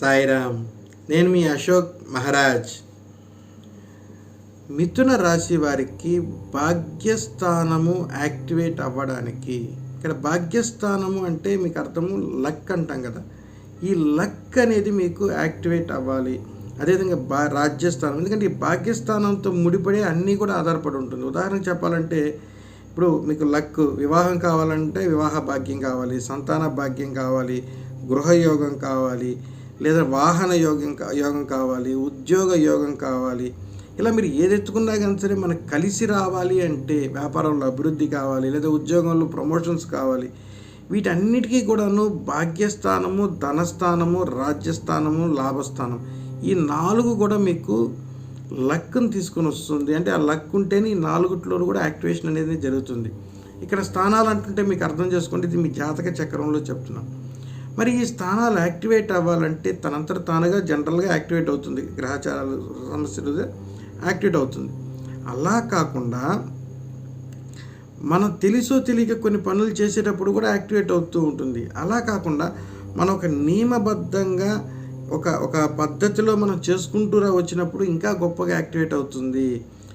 సాయిరామ్ నేను మీ అశోక్ మహారాజ్. మిథున రాశి వారికి భాగ్యస్థానము యాక్టివేట్ అవ్వడానికి ఇక్కడ భాగ్యస్థానము అంటే మీకు అర్థము లక్ అంటాం కదా. ఈ లక్ అనేది మీకు యాక్టివేట్ అవ్వాలి. అదేవిధంగా బా రాజ్యస్థానం ఎందుకంటే ఈ భాగ్యస్థానంతో ముడిపడే అన్నీ కూడా ఆధారపడి ఉంటుంది. ఉదాహరణకు చెప్పాలంటే ఇప్పుడు మీకు లక్ వివాహం కావాలంటే వివాహ భాగ్యం కావాలి సంతాన భాగ్యం కావాలి గృహయోగం కావాలి లేదా వాహన యోగం కా- యోగం కావాలి ఉద్యోగ యోగం కావాలి. ఇలా మీరు ఏది ఎత్తుకున్నా కానీ సరే మనకు కలిసి రావాలి అంటే వ్యాపారంలో అభివృద్ధి కావాలి లేదా ఉద్యోగంలో ప్రమోషన్స్ కావాలి. వీటన్నిటికీ కూడాను భాగ్యస్థానము ధనస్థానము రాజ్యస్థానము లాభస్థానం. ఈ నాలుగు కూడా మీకు లక్ను తీసుకొని వస్తుంది. అంటే ఆ లక్ ఉంటేనే ఈ నాలుగుట్లో కూడా యాక్టివేషన్ అనేది జరుగుతుంది. ఇక్కడ స్థానాలు అంటుంటే మీకు అర్థం చేసుకోండి. ఇది మీ జాతక చక్రంలో చెప్తున్నాం. మరి ఈ స్థానాలు యాక్టివేట్ అవ్వాలంటే తనంతట తానుగా జనరల్గా యాక్టివేట్ అవుతుంది. గ్రహచారాలు సమస్యలు యాక్టివేట్ అవుతుంది. అలా కాకుండా మనం తెలుసో తెలియక కొన్ని పనులు చేసేటప్పుడు కూడా యాక్టివేట్ అవుతూ ఉంటుంది. అలా కాకుండా మనం ఒక నియమబద్ధంగా ఒక ఒక పద్ధతిలో మనం చేసుకుంటూరా వచ్చినప్పుడు ఇంకా గొప్పగా యాక్టివేట్ అవుతుంది.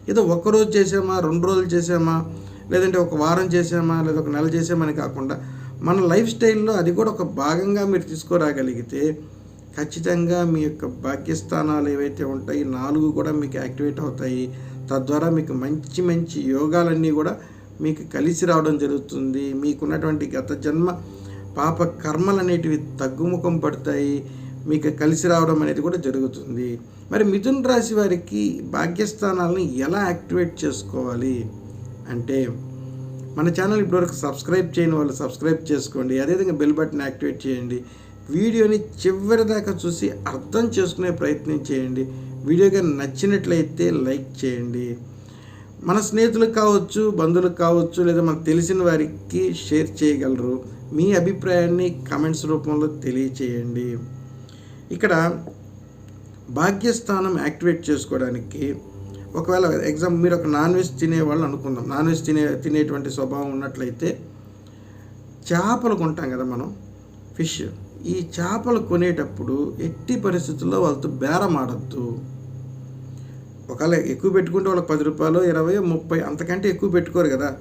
ఏదో ఒక రోజు చేసామా రెండు రోజులు చేసామా లేదంటే ఒక వారం చేసామా లేదా ఒక నెల చేసామని కాకుండా మన లైఫ్ స్టైల్లో అది కూడా ఒక భాగంగా మీరు తీసుకురాగలిగితే ఖచ్చితంగా మీ యొక్క భాగ్యస్థానాలు ఏవైతే ఉంటాయి నాలుగు కూడా మీకు యాక్టివేట్ అవుతాయి. తద్వారా మీకు మంచి మంచి యోగాలన్నీ కూడా మీకు కలిసి రావడం జరుగుతుంది. మీకున్నటువంటి గత జన్మ పాప కర్మలు అనేటివి తగ్గుముఖం పడతాయి. మీకు కలిసి రావడం అనేది కూడా జరుగుతుంది. మరి మిథున్ రాశి వారికి భాగ్యస్థానాలను ఎలా యాక్టివేట్ చేసుకోవాలి? అంటే మన ఛానల్ ఇప్పటివరకు సబ్స్క్రైబ్ చేయని వాళ్ళు సబ్స్క్రైబ్ చేసుకోండి. అదేవిధంగా బెల్ బటన్ యాక్టివేట్ చేయండి. వీడియోని చివరి దాకా చూసి అర్థం చేసుకునే ప్రయత్నం చేయండి. వీడియోగా నచ్చినట్లయితే లైక్ చేయండి. మన స్నేహితులకు కావచ్చు బంధువులకు కావచ్చు లేదా మనకు తెలిసిన వారికి షేర్ చేయగలరు. మీ అభిప్రాయాన్ని కమెంట్స్ రూపంలో తెలియచేయండి. ఇక్కడ భాగ్యస్థానం యాక్టివేట్ చేసుకోవడానికి ఒకవేళ ఎగ్జాంపుల్ మీరు ఒక నాన్ వెజ్ తినేవాళ్ళు అనుకుందాం. నాన్ వెజ్ తినే తినేటువంటి స్వభావం ఉన్నట్లయితే చేపలు కొంటాం కదా మనం ఫిష్. ఈ చేపలు కొనేటప్పుడు ఎట్టి పరిస్థితుల్లో వాళ్ళతో బేరం ఆడద్దు. ఒకవేళ ఎక్కువ పెట్టుకుంటే వాళ్ళకి పది రూపాయలు ఇరవై ముప్పై అంతకంటే ఎక్కువ పెట్టుకోరు కదా.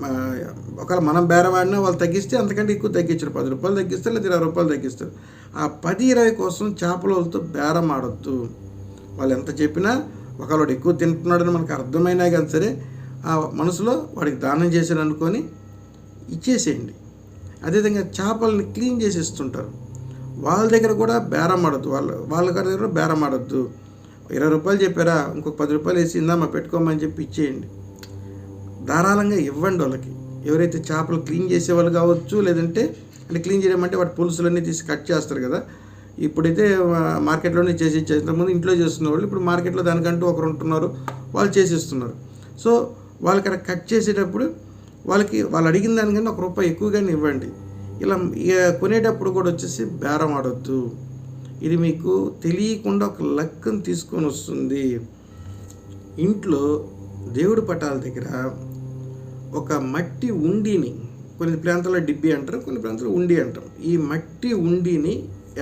మా- ఒకవేళ మనం బేరం ఆడినా వాళ్ళు తగ్గిస్తే అంతకంటే ఎక్కువ తగ్గించారు. పది రూపాయలు తగ్గిస్తారు లేదా ఇరవై రూపాయలు తగ్గిస్తారు. ఆ పది ఇరవై కోసం చేపల వాళ్ళతో బేరం ఆడొద్దు. వాళ్ళు ఎంత చెప్పినా ఒకవాడు వాడు ఎక్కువ తింటున్నాడని మనకు అర్థమైనా కానీ సరే ఆ మనసులో వాడికి దానం చేశాను అనుకొని ఇచ్చేసేయండి. అదేవిధంగా చేపలని క్లీన్ చేసి ఇస్తుంటారు వాళ్ళ దగ్గర కూడా బేరం ఆడొద్దు. వాళ్ళ వాళ్ళ దగ్గర బేరం ఆడొద్దు. ఇరవై రూపాయలు చెప్పారా? ఇంకొక పది రూపాయలు వేసి ఇందామా పెట్టుకోమని చెప్పి ఇచ్చేయండి. ధారాళంగా ఇవ్వండి వాళ్ళకి. ఎవరైతే చేపలు క్లీన్ చేసేవాళ్ళు కావచ్చు లేదంటే అంటే క్లీన్ చేయడం అంటే వాటి పులుసులన్నీ తీసి కట్ చేస్తారు కదా. ఇప్పుడైతే మార్కెట్లోనే చేసి ముందు ఇంట్లో చేస్తున్న వాళ్ళు ఇప్పుడు మార్కెట్లో దానికంటూ ఒకరు ఉంటున్నారు వాళ్ళు చేసేస్తున్నారు. సో వాళ్ళకి అక్కడ కట్ చేసేటప్పుడు వాళ్ళకి వాళ్ళు అడిగిన దానికన్నా ఒక రూపాయి ఎక్కువగానే ఇవ్వండి. ఇలా ఇక కొనేటప్పుడు కూడా వచ్చేసి బేరం ఆడొద్దు. ఇది మీకు తెలియకుండా ఒక లక్కను తీసుకొని వస్తుంది. ఇంట్లో దేవుడి పటాల దగ్గర ఒక మట్టి ఉండిని కొన్ని ప్రాంతాల్లో డిబ్బి అంటారు కొన్ని ప్రాంతాల్లో ఉండి అంటాం ఈ మట్టి ఉండిని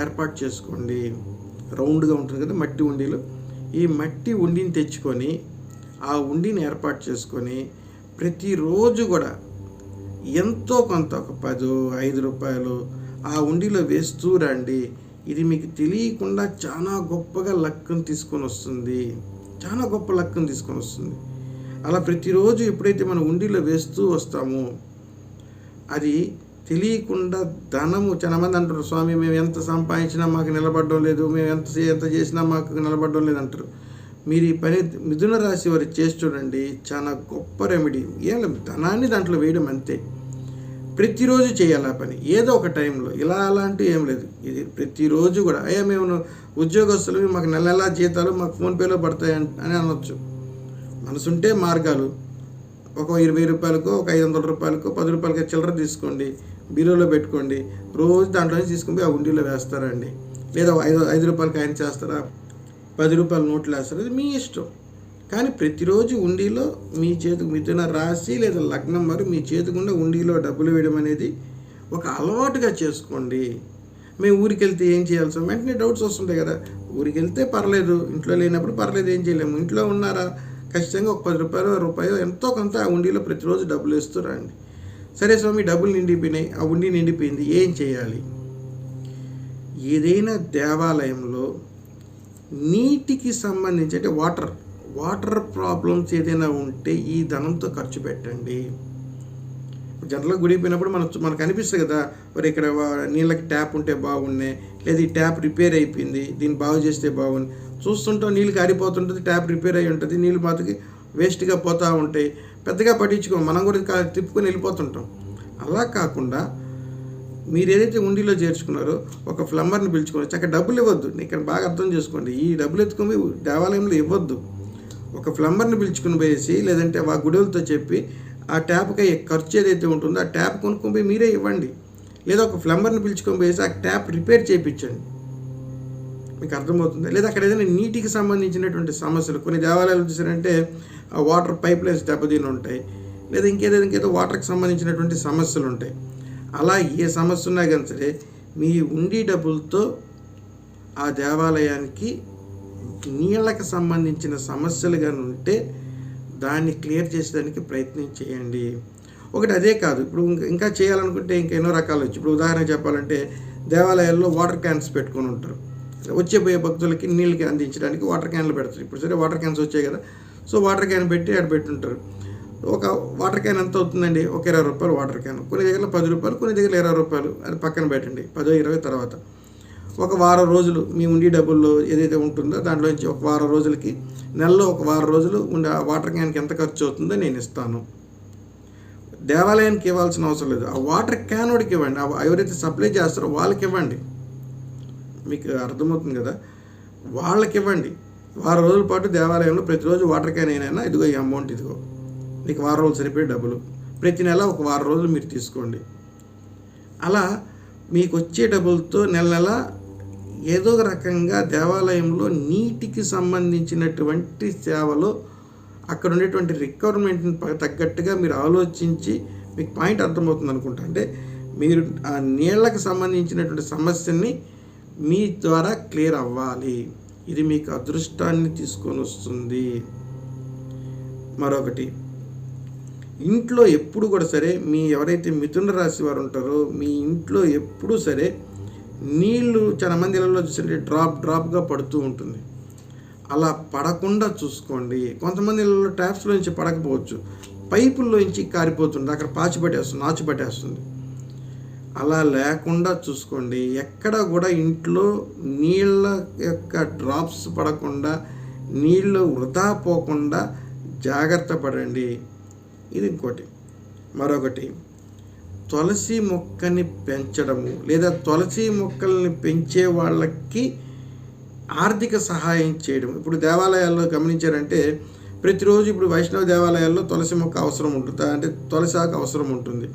ఏర్పాటు చేసుకోండి. రౌండ్గా ఉంటుంది కదా మట్టి ఉండిలో. ఈ మట్టి ఉండిని తెచ్చుకొని ఆ ఉండిని ఏర్పాటు చేసుకొని ప్రతిరోజు కూడా ఎంతో కొంత ఒక పది ఐదు రూపాయలు ఆ ఉండిలో వేస్తూ రండి. ఇది మీకు తెలియకుండా చాలా గొప్పగా లక్కను తీసుకొని వస్తుంది. చాలా గొప్ప లక్కను తీసుకొని వస్తుంది. అలా ప్రతిరోజు ఎప్పుడైతే మనం ఉండిలో వేస్తూ వస్తామో అది తెలియకుండా ధనము చాలామంది అంటారు స్వామి మేము ఎంత సంపాదించినా మాకు నిలబడడం లేదు మేము ఎంత ఎంత చేసినా మాకు నిలబడడం లేదు అంటారు. మీరు ఈ పని మిథున రాశి వారు చేసి చూడండి చాలా గొప్ప రెమెడీ ఏం లేదు ధనాన్ని దాంట్లో వేయడం అంతే. ప్రతిరోజు చేయాలి ఆ పని. ఏదో ఒక టైంలో. ఇలా అలాంటివి ఏం లేదు. ఇది ప్రతిరోజు కూడా. అయ్యా మేము ఉద్యోగస్తులు మాకు నెల నెలా జీతాలు మాకు ఫోన్పేలో పడతాయి అని అని అనొచ్చు. మనసుంటే మార్గాలు. ఒక ఇరవై రూపాయలకో ఒక ఐదు వందల రూపాయలకో పది రూపాయలకి చిల్లర తీసుకోండి. బీరోలో పెట్టుకోండి. రోజు దాంట్లో నుంచి తీసుకుని పోయి ఆ ఉండిలో వేస్తారండి. లేదా ఐదు ఐదు రూపాయలకి ఆయన చేస్తారా? పది రూపాయల నోట్లు వేస్తారా. అది మీ ఇష్టం. కానీ ప్రతిరోజు ఉండిలో మీ చేతికి మిథున రాశి లేదా లగ్నం మరి మీ చేతికుండా ఉండిలో డబ్బులు వేయడం అనేది ఒక అలవాటుగా చేసుకోండి. మేము ఊరికి వెళ్తే ఏం చేయాల్సి వెంటనే డౌట్స్ వస్తుంటాయి కదా. ఊరికి వెళ్తే పర్లేదు. ఇంట్లో లేనప్పుడు పర్లేదు ఏం చేయలేము. ఇంట్లో ఉన్నారా? ఖచ్చితంగా ఒక పది రూపాయలు రూపాయలు ఎంతో కొంత ఆ ఉండిలో ప్రతిరోజు డబ్బులు వేస్తూ రండి సరే స్వామి డబ్బులు నిండిపోయినాయి ఆ ఉండి నిండిపోయింది ఏం చేయాలి? ఏదైనా దేవాలయంలో నీటికి సంబంధించి అంటే వాటర్ వాటర్ ప్రాబ్లమ్స్ ఏదైనా ఉంటే ఈ ధనంతో ఖర్చు పెట్టండి. జనరల్గా గుడి పోయినప్పుడు మనకు మనకు అనిపిస్తుంది కదా మరి ఇక్కడ వా- నీళ్ళకి ట్యాప్ ఉంటే బాగున్నాయి లేదా ఈ ట్యాప్ రిపేర్ అయిపోయింది దీన్ని బాగు చేస్తే బాగుంది. చూస్తుంటాం నీళ్ళు కారిపోతుంటుంది ట్యాప్ రిపేర్ అయి ఉంటుంది నీళ్ళు మాతకి వేస్ట్గా పోతూ ఉంటాయి. పెద్దగా పట్టించుకో మనం కూడా తిప్పుకొని వెళ్ళిపోతుంటాం. అలా కాకుండా మీరు ఏదైతే ఉండిలో చేర్చుకున్నారో ఒక ప్లంబర్ని పిలుచుకున్నారు చక్కగా డబ్బులు ఇవ్వద్దు. ఇక్కడ బాగా అర్థం చేసుకోండి ఈ డబ్బులు ఎత్తుకొని దేవాలయంలో ఇవ్వద్దు. ఒక ప్లంబర్ని పిలుచుకుని పోయేసి లేదంటే ఆ గుడిలతో చెప్పి ఆ ట్యాప్కి అయ్యే ఖర్చు ఏదైతే ఉంటుందో ఆ ట్యాప్ కొనుక్కొని పోయి మీరే ఇవ్వండి. లేదా ఒక ప్లంబర్ని పిలుచుకొని పోయేసి ఆ ట్యాప్ రిపేర్ చేయించండి. మీకు అర్థమవుతుంది. లేదా అక్కడ ఏదైనా నీటికి సంబంధించినటువంటి సమస్యలు కొన్ని దేవాలయాలు చూసారంటే ఆ వాటర్ పైప్ లైన్స్ దెబ్బతిని ఉంటాయి. లేదా ఇంకేదో ఇంకేదో వాటర్కి సంబంధించినటువంటి సమస్యలు ఉంటాయి. అలా ఏ సమస్య ఉన్నా కానీ సరే మీ ఉండి డబ్బులతో ఆ దేవాలయానికి నీళ్ళకి సంబంధించిన సమస్యలు కానీ ఉంటే దాన్ని క్లియర్ చేసేదానికి ప్రయత్నం చేయండి. ఒకటి అదే కాదు. ఇప్పుడు ఇంకా- ఇంకా చేయాలనుకుంటే ఇంకా ఎన్నో రకాలు వచ్చి ఇప్పుడు ఉదాహరణ చెప్పాలంటే దేవాలయాల్లో వాటర్ క్యాన్స్ పెట్టుకొని ఉంటారు. వచ్చేపోయే భక్తులకి నీళ్ళకి అందించడానికి వాటర్ క్యాన్లు పెడతారు. ఇప్పుడు సరే వాటర్ క్యాన్స్ వచ్చాయి కదా. సో వాటర్ క్యాన్ పెట్టి అక్కడ పెట్టుంటారు. ఒక వాటర్ క్యాన్ ఎంత అవుతుందండి? ఒక ఇరవై రూపాయలు వాటర్ క్యాన్. కొన్ని దగ్గర పది రూపాయలు కొన్ని దగ్గర ఇరవై రూపాయలు. అది పక్కన పెట్టండి. పదో ఇరవై తర్వాత. ఒక వారం రోజులు మీ ఉండి డబ్బుల్లో ఏదైతే ఉంటుందో దాంట్లోంచి ఒక వారం రోజులకి నెలలో ఒక వారం రోజులు ఉండే ఆ వాటర్ క్యాన్కి ఎంత ఖర్చు అవుతుందో నేను ఇస్తాను. దేవాలయానికి ఇవ్వాల్సిన అవసరం లేదు. ఆ వాటర్ క్యాన్ వాడికి ఇవ్వండి. ఆ ఎవరైతే సప్లై చేస్తారో వాళ్ళకి ఇవ్వండి. మీకు అర్థమవుతుంది కదా? వాళ్ళకి ఇవ్వండి వారం రోజుల పాటు దేవాలయంలో ప్రతిరోజు వాటర్ క్యాన్ అయినా ఇదిగో ఈ అమౌంట్ ఇదిగో. మీకు వారం రోజులు సరిపోయే డబ్బులు. ప్రతి నెల ఒక వారం రోజులు మీరు తీసుకోండి. అలా మీకు వచ్చే డబ్బులతో నెల నెల ఏదో ఒక రకంగా దేవాలయంలో నీటికి సంబంధించినటువంటి సేవలో అక్కడ ఉండేటువంటి రిక్వైర్మెంట్ని తగ్గట్టుగా మీరు ఆలోచించి మీకు పాయింట్ అర్థమవుతుంది అనుకుంటా అంటే మీరు ఆ నీళ్ళకి సంబంధించినటువంటి సమస్యని మీ ద్వారా క్లియర్ అవ్వాలి. ఇది మీకు అదృష్టాన్ని తీసుకొని వస్తుంది. మరొకటి ఇంట్లో ఎప్పుడు కూడా సరే మీ ఎవరైతే మిథున రాశి వారు ఉంటారో మీ ఇంట్లో ఎప్పుడూ సరే నీళ్ళు చాలా మంది ఇళ్ళలో చూసంటే డ్రాప్ డ్రాప్గా పడుతూ ఉంటుంది. అలా పడకుండా చూసుకోండి. కొంతమంది ఇళ్ళలో ట్యాప్స్లో నుంచి పడకపోవచ్చు. పైపుల్లో నుంచి కారిపోతుంది అక్కడ పాచి పట్టేస్తుంది నాచు పట్టేస్తుంది అలా లేకుండా చూసుకోండి. ఎక్కడ కూడా ఇంట్లో నీళ్ళ యొక్క డ్రాప్స్ పడకుండా నీళ్ళు వృధా పోకుండా జాగ్రత్త పడండి. ఇది ఇంకోటి. మరొకటి. తులసి మొక్కని పెంచడము లేదా తులసి మొక్కల్ని పెంచే వాళ్ళకి ఆర్థిక సహాయం చేయడం ఇప్పుడు దేవాలయాల్లో గమనించారంటే ప్రతిరోజు ఇప్పుడు వైష్ణవ దేవాలయాల్లో తులసి మొక్క అవసరం ఉంటుంది? అంటే తులసి ఆకు అవసరం ఉంటుంది.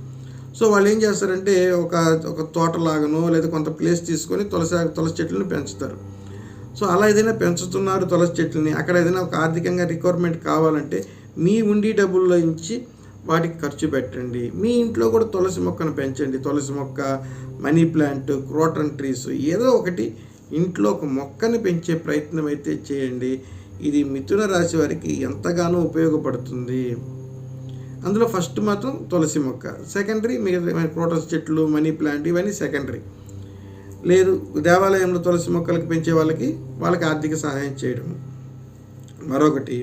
సో వాళ్ళు ఏం చేస్తారంటే ఒక ఒక తోటలాగనో లేదా కొంత ప్లేస్ తీసుకొని తులసి తులసి చెట్లను పెంచుతారు. సో అలా ఏదైనా పెంచుతున్నారు తులసి చెట్లని అక్కడ ఏదైనా ఒక ఆర్థికంగా రిక్వైర్మెంట్ కావాలంటే మీ ఉండి డబ్బుల్లో నుంచి వాటికి ఖర్చు పెట్టండి. మీ ఇంట్లో కూడా తులసి మొక్కను పెంచండి. తులసి మొక్క మనీ ప్లాంట్ క్రోటన్ ట్రీస్ ఏదో ఒకటి ఇంట్లో ఒక మొక్కని పెంచే ప్రయత్నం అయితే చేయండి. ఇది మిథున రాశి వారికి ఎంతగానో ఉపయోగపడుతుంది. అందులో ఫస్ట్ మాత్రం తులసి మొక్క. సెకండరీ మిగతా ప్రోటస్ చెట్లు మనీ ప్లాంట్ ఇవన్నీ సెకండరీ లేదు దేవాలయంలో తులసి మొక్కలకు పెంచే వాళ్ళకి వాళ్ళకి ఆర్థిక సహాయం చేయడం మరొకటి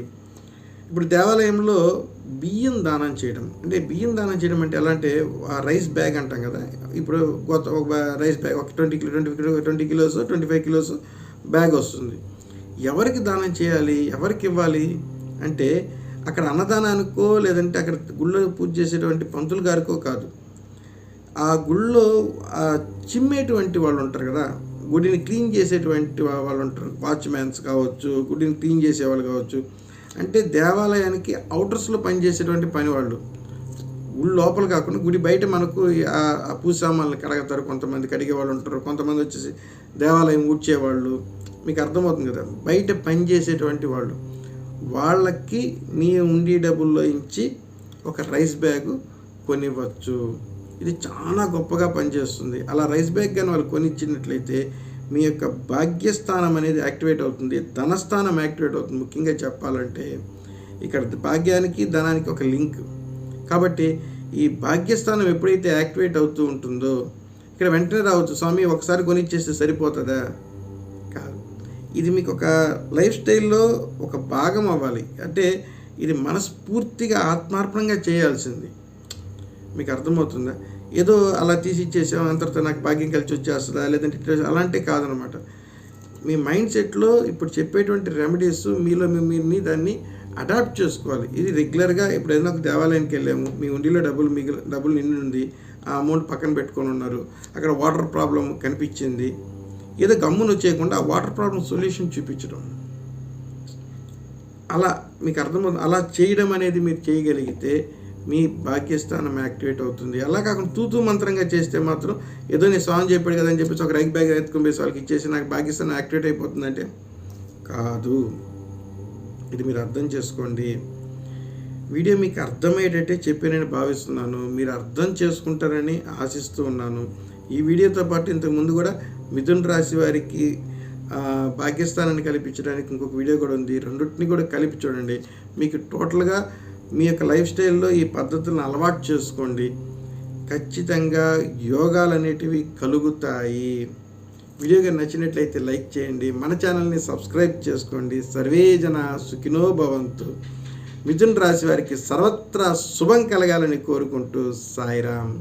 ఇప్పుడు దేవాలయంలో బియ్యం దానం చేయడం. అంటే బియ్యం దానం చేయడం అంటే ఎలా అంటే ఆ రైస్ బ్యాగ్ అంటాం కదా. ఇప్పుడు కొత్త ఒక రైస్ బ్యాగ్ ఒక twenty kilo twenty kilo twenty kilos twenty five kilos bag వస్తుంది. ఎవరికి దానం చేయాలి? ఎవరికి ఇవ్వాలి? అంటే అక్కడ అన్నదానానికో లేదంటే అక్కడ గుళ్ళో పూజ చేసేటువంటి పంతులు గారికో కాదు. ఆ గుళ్ళో ఆ చిమ్మేటువంటి వాళ్ళు ఉంటారు కదా గుడిని క్లీన్ చేసేటువంటి వాళ్ళు ఉంటారు. వాచ్మ్యాన్స్ కావచ్చు గుడిని క్లీన్ చేసేవాళ్ళు కావచ్చు. అంటే దేవాలయానికి అవుటర్స్లో పనిచేసేటువంటి పని వాళ్ళు. గుడి లోపల కాకుండా గుడి బయట మనకు ఆ ఆ పూజ సామాన్లు కడగతారు. కొంతమంది కడిగే వాళ్ళు ఉంటారు. కొంతమంది వచ్చేసి దేవాలయం ఊడ్చేవాళ్ళు. మీకు అర్థమవుతుంది కదా? బయట పనిచేసేటువంటి వాళ్ళు. వాళ్ళకి మీ ఉండి డబ్బుల్లో ఇచ్చి ఒక రైస్ బ్యాగ్ కొనివ్వచ్చు. ఇది చాలా గొప్పగా పనిచేస్తుంది. అలా రైస్ బ్యాగ్ కానీ వాళ్ళు కొనిచ్చినట్లయితే మీ యొక్క భాగ్యస్థానం అనేది యాక్టివేట్ అవుతుంది. ధనస్థానం యాక్టివేట్ అవుతుంది. ముఖ్యంగా చెప్పాలంటే ఇక్కడ భాగ్యానికి ధనానికి ఒక లింక్. కాబట్టి ఈ భాగ్యస్థానం ఎప్పుడైతే యాక్టివేట్ అవుతూ ఉంటుందో ఇక్కడ వెంటనే రావచ్చు స్వామి ఒకసారి కొనిచ్చేస్తే సరిపోతుందా? ఇది మీకు ఒక లైఫ్ స్టైల్లో ఒక భాగం అవ్వాలి. అంటే ఇది మనస్ఫూర్తిగా ఆత్మార్పణంగా చేయాల్సింది. మీకు అర్థమవుతుందా? ఏదో అలా తీసి ఇచ్చేసాం అంతటితో నాకు భాగ్యం కలిసి వచ్చేస్తుందా లేదంటే అలాంటివి అలాంటి కాదనమాట. మీ మైండ్ సెట్లో ఇప్పుడు చెప్పేటువంటి రెమెడీస్ మీలో మీ దాన్ని అడాప్ట్ చేసుకోవాలి. ఇది రెగ్యులర్గా ఇప్పుడు ఏదైనా ఒక దేవాలయానికి వెళ్ళాము మీ ఉండిలో డబ్బులు మిగిలి డబ్బులు నిండి ఉంది ఆ అమౌంట్ పక్కన పెట్టుకొని ఉన్నారు అక్కడ వాటర్ ప్రాబ్లం కనిపించింది ఏదో గమ్మును చేయకుండా ఆ వాటర్ ప్రాబ్లం సొల్యూషన్ చూపించడం. అలా మీకు అర్థమవుతుంది. అలా చేయడం అనేది మీరు చేయగలిగితే మీ భాగ్యస్థానం యాక్టివేట్ అవుతుంది. అలా కాకుండా తూతూ మంత్రంగా చేస్తే మాత్రం ఏదో నేను సాంగ్ చెప్పాడు కదా అని చెప్పేసి ఒక రైక్ బ్యాగ్ ఎత్తుకొని పోయి వాళ్ళకి ఇచ్చేసి నాకు భాగ్యస్థానం యాక్టివేట్ అయిపోతుందంటే కాదు. ఇది మీరు అర్థం చేసుకోండి. వీడియో మీకు అర్థమయ్యేటట్టే చెప్పానని భావిస్తున్నాను. మీరు అర్థం చేసుకుంటారని ఆశిస్తూ ఉన్నాను. ఈ వీడియోతో పాటు ఇంతకు ముందు కూడా మిథున్ రాశి వారికి భాగ్యస్థానాన్ని కల్పించడానికి ఇంకొక వీడియో కూడా ఉంది. రెండింటిని కూడా కలిపి చూడండి. మీకు టోటల్గా మీ యొక్క లైఫ్ స్టైల్లో ఈ పద్ధతులను అలవాటు చేసుకోండి. ఖచ్చితంగా యోగాలు అనేటివి కలుగుతాయి. వీడియో నచ్చినట్లయితే లైక్ చేయండి. మన ఛానల్ని సబ్స్క్రైబ్ చేసుకోండి. సర్వే జన సుఖినో భవంతు. మిథున్ రాశి వారికి సర్వత్రా శుభం కలగాలని కోరుకుంటూ సాయిరామ్